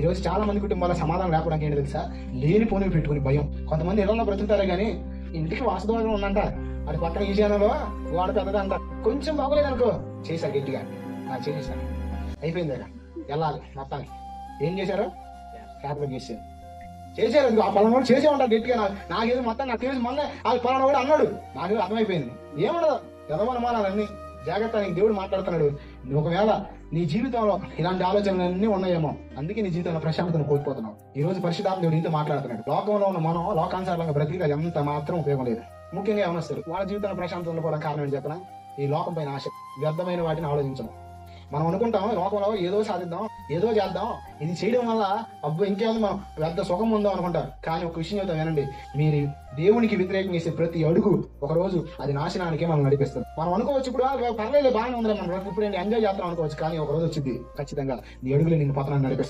ఈరోజు చాలా మంది కుటుంబాల సమాధానం లేకపోవడానికి ఏంటి తెలుసా? లేని పోనీ పెట్టుకుని భయం. కొంతమంది ఎలా బ్రతుకుతారు కానీ ఇంటికి వాస్తవంగా ఉందంట అది పక్కన ఈ జనంలో వాడు పెద్దదంట. కొంచెం బాగోలేదు అనుకో చేశారు గట్టిగా. నాకు చేసేసాను అయిపోయింది అక్కడ వెళ్ళాలి మొత్తానికి. ఏం చేశారు? క్యాపిటల్ చేశారు. చేశారు ఆ పలానా కూడా చేసే ఉంటారు గట్టిగా. నాకు నాకేదో మొత్తం నాకు తెలిసి మొన్న ఆ పలానా కూడా అన్నాడు. నాకు అర్థమైపోయింది. ఏమన్నది ఎదవనమానాలన్నీ జాగ్రత్త నీకు దేవుడు మాట్లాడుతున్నాడు. ఒకవేళ నీ జీవితంలో ఇలాంటి ఆలోచనలన్నీ ఉన్నాయేమో అందుకే నీ జీవితంలో ప్రశాంతతను కోల్పోతున్నావు. ఈ రోజు పరిశుధాత్మ దేవుడు నీతో మాట్లాడుతున్నాడు. లోకంలో ఉన్న మనం లోకానుసారంగా బ్రతికి ఎంత మాత్రం ఉపయోగం లేదు. ముఖ్యంగా ఏమనొస్తారు? వాళ్ళ జీవితంలో ప్రశాంతత ఉండకపోవడం కారణం చెప్పిన? ఈ లోకం పైన ఆశ వ్యర్థమైన వాటిని ఆలోచించడం. మనం అనుకుంటాం లోకంలో ఏదో సాధిద్దాం ఏదో చేద్దాం ఇది చేయడం వల్ల అబ్బో ఇంకేముంది మనం పెద్ద సుఖం ఉందో అనుకుంటారు. కానీ ఒక విషయం చెప్తాం వినండి. మీరు దేవునికి వ్యతిరేకం చేసే ప్రతి అడుగు ఒక రోజు అది నాశనానికే మనం నడిపిస్తుంది. మనం అనుకోవచ్చు ఇప్పుడు పర్లేదు బాగానే ఉంది మనం ఇప్పుడు ఎంజాయ్ చేస్తాం అనుకోవచ్చు. కానీ ఒక రోజు వచ్చింది ఖచ్చితంగా నీ అడుగులు నేను పతనాన్ని నడిపిస్తాను